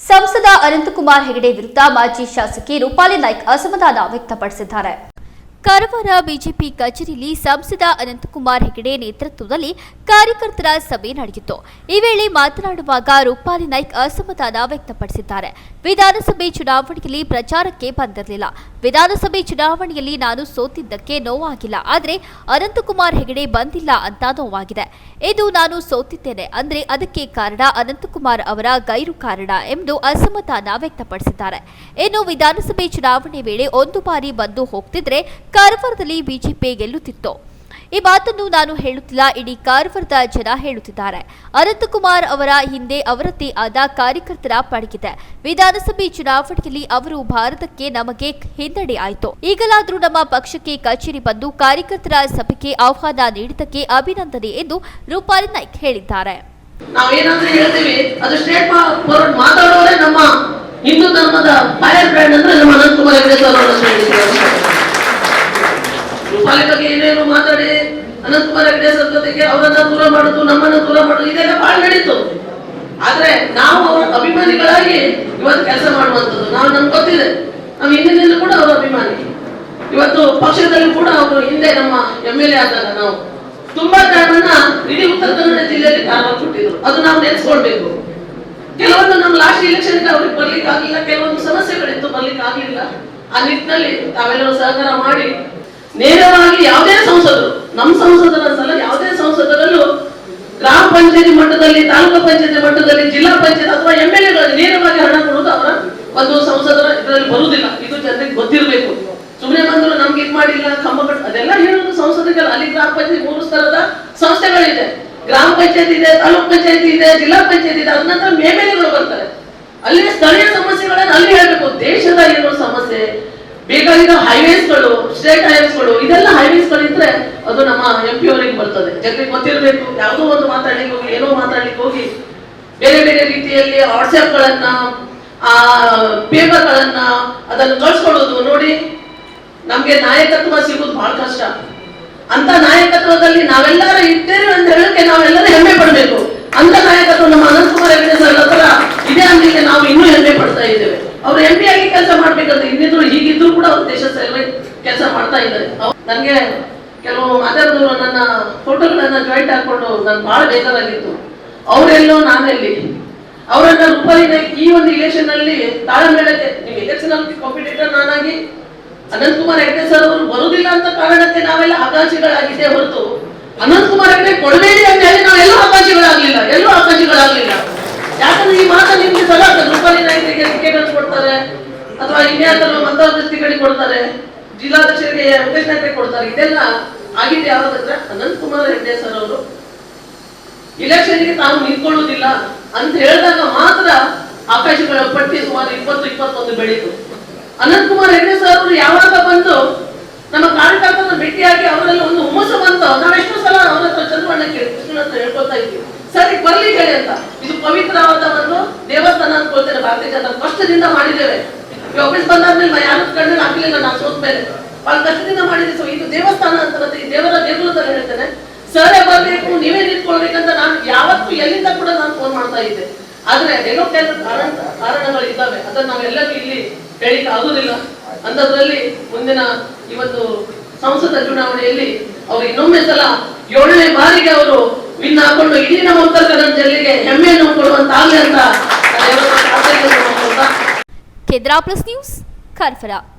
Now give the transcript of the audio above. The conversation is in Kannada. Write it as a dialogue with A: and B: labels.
A: ಸಂಸದ ಅನಂತಕುಮಾರ್ ಹೆಗಡೆ ವಿರುದ್ಧ ಮಾಜಿ ಶಾಸಕಿ ರೂಪಾಲಿ ನಾಯ್ಕ್ ಅಸಮಾಧಾನ ವ್ಯಕ್ತಪಡಿಸಿದ್ದಾರೆ. ಕಾರವಾರ ಬಿಜೆಪಿ ಕಚೇರಿಯಲ್ಲಿ ಸಂಸದ ಅನಂತಕುಮಾರ್ ಹೆಗಡೆ ನೇತೃತ್ವದಲ್ಲಿ ಕಾರ್ಯಕರ್ತರ ಸಭೆ ನಡೆಯಿತು. ಈ ವೇಳೆ ಮಾತನಾಡುವಾಗ ರೂಪಾಲಿ ನಾಯ್ಕ್ ಅಸಮಾಧಾನ ವ್ಯಕ್ತಪಡಿಸಿದ್ದಾರೆ. ವಿಧಾನಸಭೆ ಚುನಾವಣೆಯಲ್ಲಿ ಪ್ರಚಾರಕ್ಕೆ ಬಂದಿರಲಿಲ್ಲ. ವಿಧಾನಸಭೆ ಚುನಾವಣೆಯಲ್ಲಿ ನಾನು ಸೋತಿದ್ದಕ್ಕೆ ನೋವಾಗಿಲ್ಲ. ಆದರೆ ಅನಂತಕುಮಾರ್ ಹೆಗಡೆ ಬಂದಿಲ್ಲ ಅಂತ ನೋವಾಗಿದೆ. ಇದು ನಾನು ಸೋತಿದ್ದೇನೆ. ಅಂದ್ರೆ ಅದಕ್ಕೆ ಕಾರಣ ಅನಂತಕುಮಾರ್ ಅವರ ಗೈರು ಕಾರಣ ಎಂದು ಅಸಮಾಧಾನ ವ್ಯಕ್ತಪಡಿಸಿದ್ದಾರೆ. ಇನ್ನು ವಿಧಾನಸಭೆ ಚುನಾವಣೆ ವೇಳೆ ಒಂದು ಬಾರಿ ಬಂದು ಹೋಗ್ತಿದ್ರೆ ಕಾರವಾರದಲ್ಲಿ ಬಿಜೆಪಿ ಗೆಲ್ಲುತ್ತಿತ್ತು. ಈ ಮಾತನ್ನು ನಾನು ಹೇಳುತ್ತಿಲ್ಲ, ಇಡೀ ಕಾರವಾರದ ಜನ ಹೇಳುತ್ತಿದ್ದಾರೆ. ಅನಂತಕುಮಾರ್ ಅವರ ಹಿಂದೆ ಅವರದ್ದೇ ಆದ ಕಾರ್ಯಕರ್ತರ ಪಡಗಿದೆ. ವಿಧಾನಸಭೆ ಚುನಾವಣೆಯಲ್ಲಿ ಅವರು ಭಾರತಕ್ಕೆ ನಮಗೆ ಹಿನ್ನಡೆ ಆಯಿತು. ಈಗಲಾದರೂ ನಮ್ಮ ಪಕ್ಷಕ್ಕೆ ಕಚೇರಿ ಬಂದು ಕಾರ್ಯಕರ್ತರ ಸಭೆಗೆ ಆಹ್ವಾನ ನೀಡಿದ್ದಕ್ಕೆ ಅಭಿನಂದನೆ ಎಂದು ರೂಪಾಲಿ ನಾಯ್ಕ್ ಹೇಳಿದ್ದಾರೆ.
B: ಹಿಂದೂ ಧರ್ಮದ ಫೈರ್ ಬ್ರ್ಯಾಂಡ್ ಅಂದ್ರೆ ನಮ್ಮ ಅನಂತಕುಮಾರ್ ಹೆಗಡೆ ಬಗ್ಗೆ ಏನೇನು ಮಾತಾಡಿ, ಅನಂತಕುಮಾರ್ ಹೆಗಡೆ ಜೊತೆಗೆ ಅವರನ್ನ ದೂರ ಮಾಡುದು, ನಮ್ಮನ್ನ ದೂರ ಮಾಡುದು, ಇದೆಲ್ಲ ಬಹಳ ನಡೀತು. ಆದ್ರೆ ನಾವು ಅವರ ಅಭಿಮಾನಿಗಳಾಗಿ ಇವತ್ತು ಕೆಲಸ ಮಾಡುವಂಥದ್ದು, ನಾವು ನಮ್ಗೆ ಗೊತ್ತಿದೆ. ನಾವು ಹಿಂದಿನಿಂದ ಕೂಡ ಅವರ ಅಭಿಮಾನಿ. ಇವತ್ತು ಪಕ್ಷದಲ್ಲಿ ಕೂಡ ಅವರು ಹಿಂದೆ ನಮ್ಮ ಎಂ ಎಲ್ ಎ ಆದಾಗ ನಾವು ತುಂಬಾ ಜನರನ್ನ ಇಡೀ ಉತ್ತರ ಕನ್ನಡ ಜಿಲ್ಲೆಯಲ್ಲಿ ಕಾರಣ ಕೊಟ್ಟಿದ್ರು. ಅದು ನಾವು ನೆನೆಸ್ಕೊಳ್ಬೇಕು. ಕೆಲವೊಂದು ನಮ್ಮ ಲಾಸ್ಟ್ ಎಲೆಕ್ಷನ್ ಅವ್ರಿಗೆ ಬರ್ಲಿಕ್ಕೆ ಆಗ್ಲಿಲ್ಲ ಕೆಲವೊಂದು ಸಮಸ್ಯೆಗಳಿತ್ತು ಬರ್ಲಿಕ್ಕೆ ಆಗ್ಲಿಲ್ಲ ಆ ನಿಟ್ಟಿನಲ್ಲಿ ತಾವೆಲ್ಲರೂ ಸಹಕಾರ ಮಾಡಿ ನೇರವಾಗಿ ಯಾವುದೇ ಸಂಸದರು, ನಮ್ಮ ಸಂಸದರ ಸಲ ಯಾವುದೇ ಸಂಸದರಲ್ಲೂ ಗ್ರಾಮ ಪಂಚಾಯತಿ ಮಟ್ಟದಲ್ಲಿ, ತಾಲೂಕು ಪಂಚಾಯತಿ ಮಟ್ಟದಲ್ಲಿ, ಜಿಲ್ಲಾ ಪಂಚಾಯತ್ ಅಥವಾ ಎಂ ಎಲ್ ಎಗಳಲ್ಲಿ ನೇರವಾಗಿ ಹಣ ಕೊಡುವುದು ಅವರ ಒಂದು ಸಂಸದರ ಇದರಲ್ಲಿ ಬರುವುದಿಲ್ಲ. ಇದು ಜನರಿಗೆ ಗೊತ್ತಿರಬೇಕು. ಸುಮ್ಮನೆ ಬಂದ್ರು ನಮ್ಗೆ ಇದು ಮಾಡಿಲ್ಲ, ಕಂಬ ಅದೆಲ್ಲ ಹೇಳೋದು ಸಂಸದಗಳು ಅಲ್ಲಿ ಗ್ರಾಮ ಪಂಚಾಯತಿ ಮೂರು ಸ್ತರದ ಸಂಸ್ಥೆಗಳಿದೆ. ಗ್ರಾಮ ಪಂಚಾಯತ್ ಇದೆ, ತಾಲೂಕ್ ಪಂಚಾಯತಿ ಇದೆ, ಜಿಲ್ಲಾ ಪಂಚಾಯತ್ ಇದೆ, ಅದ ನಂತರ ಮೇಮೇಲೆಗಳು ಬರ್ತಾರೆ. ಅಲ್ಲಿ ಸ್ಥಳೀಯ ಸಮಸ್ಯೆಗಳನ್ನ ಅಲ್ಲಿ ಹೇಳಬೇಕು. ದೇಶದ ಏನು ಸಮಸ್ಯೆ ಬೇಕಾಗಿರೋ ಹೈವೇಸ್ಗಳು ಸ್ಟೇಟ್ ಹೈವೇಸ್ಗಳು ಇದೆಲ್ಲ ಹೈವೇಸ್ಗಳು ಇದ್ರೆ ಅದು ನಮ್ಮ ಎಂ ಪಿ ಅವರಿಗೆ ಬರ್ತದೆ. ಜನರಿಗೆ ಗೊತ್ತಿರಬೇಕು, ಯಾವುದೋ ಒಂದು ಮಾತಾಡ್ಲಿಕ್ಕೆ ಹೋಗಿ, ಏನೋ ಮಾತಾಡ್ಲಿಕ್ಕೆ ಹೋಗಿ, ಬೇರೆ ಬೇರೆ ರೀತಿಯಲ್ಲಿ ವಾಟ್ಸ್ಆ್ಯಪ್ಗಳನ್ನ ಆ ಪೇಪರ್ಗಳನ್ನ ಅದನ್ನು ಕಳ್ಸ್ಕೊಳ್ಳೋದು ನೋಡಿ ನಮ್ಗೆ ನಾಯಕತ್ವ ಸಿಗೋದು ಬಹಳ ಕಷ್ಟ. ಅಂತ ನಾಯಕತ್ವದಲ್ಲಿ ನಾವೆಲ್ಲರೂ ಇದ್ದೇವೆ ಅಂತ ಹೇಳಕ್ಕೆ ನಾವೆಲ್ಲರೂ ಹೆಮ್ಮೆ ಪಡಬೇಕು ಅಂತ ನಾಯಕತ್ವ ನಮ್ಮ ಅನಂತಕುಮಾರ್ ಹೆಗಡೆ ಸರ್ ಹತ್ರ ಇದೆ ಅಂದಿಗೆ ನಾವು ಇನ್ನೂ ಹೆಮ್ಮೆ ಪಡ್ತಾ ಇದ್ದೇವೆ ಅವ್ರು ಎಂ ಪಿ ಆಗಿ ಕೆಲಸ ಮಾಡ್ಬೇಕಂತ ಇನ್ನಿದ್ರು ಹೀಗಿದ್ರು ಕೂಡ ಅವ್ರು ದೇಶ ಸೇವೆ ಕೆಲಸ ಮಾಡ್ತಾ ಇದ್ದಾರೆ. ನನಗೆ ಕೆಲವು ಅದರದ್ದು ನನ್ನ ಫೋಟೋಗಳನ್ನ ಜಾಯಿಂಟ್ ಹಾಕೊಂಡು ನನ್ ಬಹಳ ಬೇಜಾರಾಗಿತ್ತು. ಅವರೆಲ್ಲೋ ನಾನೆಲ್ಲಿ? ಅವರನ್ನ ರೂಪಾಯಿನ ಈ ಒಂದು ಇಲೆಕ್ಷನ್ ಅಲ್ಲಿ ತಾಳಮೇಳಕ್ಕೆ ನೀವು ಎಲೆಕ್ಷನ್ ಅಲ್ಲಿ ಕಾಂಪಿಟೇಟರ್ ನಾನಾಗಿ ಅನಂತ್ ಕುಮಾರ್ ಹೆಗ್ಡೆ ಸರ್ ಅವರು ಬರುದಿಲ್ಲ ಅಂತ ಕಾರಣಕ್ಕೆ ನಾವೆಲ್ಲ ಆಕಾಶಿಗಳಾಗಿದ್ದೇ ಹೊರತು ಅನಂತ್ ಕುಮಾರ್ ಹೆಗ್ಡೆ ಕೊಡಬೇಡಿ ಅಂತ ಹೇಳಿ ನಾವೆಲ್ಲೂ ಆಕಾಂಕ್ಷಿಗಳಾಗ್ಲಿಲ್ಲ, ಎಲ್ಲೂ ಆಕಾಂಕ್ಷಿಗಳಾಗ್ಲಿಲ್ಲ. ಯಾಕಂದ್ರೆ ಈ ಮಾತ ನಿಮ್ಗೆ ಸಲ ರೂಪಾಯಿ ನಾಯಕರಿಗೆ ಟಿಕೆಟ್ ಕೊಡ್ತಾರೆ, ಅಥವಾ ಇನ್ಯಾತರ ಮಂತ್ರಾಧ್ಯಕ್ಷರಿಗೆ ಕೊಡ್ತಾರೆ. ಜಿಲ್ಲಾಧ್ಯಕ್ಷರಿಗೆ ವೆಂಕಟೇಶ್ ನಾಯ್ಕರಿಗೆ ಕೊಡ್ತಾರೆ. ಇದೆಲ್ಲ ಆಗಿದ್ದು ಯಾವ್ದಂದ್ರೆ ಅನಂತ್ ಕುಮಾರ್ ಹೆಗ್ಡೆ ಸರ್ ಅವರು. ಇಲೆಕ್ಷನ್ಗೆ ತಾನು ನಿಂತ್ಕೊಳ್ಳೋದಿಲ್ಲ ಅಂತ ಹೇಳಿದಾಗ ಮಾತ್ರ ಆಕಾಶಗಳ ಪಟ್ಟಿ ಸುಮಾರು ಇಪ್ಪತ್ತು, ಇಪ್ಪತ್ತೊಂದು ಬೆಳೀತು. ಅನಂತ್ ಕುಮಾರ್ ಹೆಗಡೆ ಸರ್ ಅವರು ಯಾವಾಗ ಬಂದು ನಮ್ಮ ಕಾರ್ಯಕರ್ತರನ್ನ ಭೇಟಿಯಾಗಿ ಅವರಲ್ಲಿ ಒಂದು ಹುಮ್ಮಸ್ಸು ಬಂತು ಎಷ್ಟು ಸಲ ಅವರ ಹತ್ರ ಚಂದ್ರವಣ್ಣಕ್ಕೆ ಕೃಷ್ಣ ಅಂತ ಹೇಳ್ಕೊತಾ ಇದ್ವಿ. ಸರಿ ಬರ್ಲಿ ಹೇಳಿ ಅಂತ. ಇದು ಪವಿತ್ರವಾದ ಒಂದು ದೇವಸ್ಥಾನ ಅನ್ಕೊಳ್ತೇನೆ ಭಾರತೀಯ ಜನತಾ ಕಷ್ಟದಿಂದ ಮಾಡಿದ್ದೇವೆ. ಆಫೀಸ್ ಬಂದಾದ್ಮೇಲೆ ಯಾರು ಕಣ್ಣಲ್ಲಿ ಹಾಕಲಿಲ್ಲ ನಾನು ಸೋತ್ ಮೇಲೆ ಬಹಳ ಕಷ್ಟದಿಂದ ಮಾಡಿದ್ರೆ. ಸೊ ಇದು ದೇವಸ್ಥಾನ ಅಂತ ಈ ದೇವರ ದೇಗುಲದಲ್ಲಿ ಹೇಳ್ತೇನೆ ಸರೇ ಬರ್ಬೇಕು ನೀವೇ ನಿಂತ್ಕೊಳ್ಬೇಕಂತ ನಾನು ಯಾವತ್ತೂ ಎಲ್ಲಿಂದ ಕೂಡ ನಾನು ಫೋನ್ ಮಾಡ್ತಾ ಇದ್ದೆ. ಆದ್ರೆ ಏನೋ ಕೆಲವು ಕಾರಣ ಕಾರಣಗಳು ಇದ್ದಾವೆ ಅದನ್ನ ನಾವೆಲ್ಲರೂ ಇಲ್ಲಿ ಹೇಳಿಕ್ಕೆ ಆಗುದಿಲ್ಲ. ಅಂಥದ್ರಲ್ಲಿ ಮುಂದಿನ ಇವತ್ತು ಸಂಸದ ಚುನಾವಣೆಯಲ್ಲಿ ಅವರು ಇನ್ನೊಮ್ಮೆ ಸಲ ಏಳನೇ ಬಾರಿಗೆ ಅವರು ವಿನ್ ಹಾಕೊಂಡು ಇಡೀ ನಮ್ಮ ಉತ್ತರ ಕನ್ನಡ ಜಿಲ್ಲೆಗೆ ಹೆಮ್ಮೆಯನ್ನು ಕೊಡುವಂತಾಗಲಿ ಅಂತ ದೇವರ ಪ್ರಾರ್ಥನೆಯನ್ನು ಮಾಡ್ಕೊಳ್ತಾ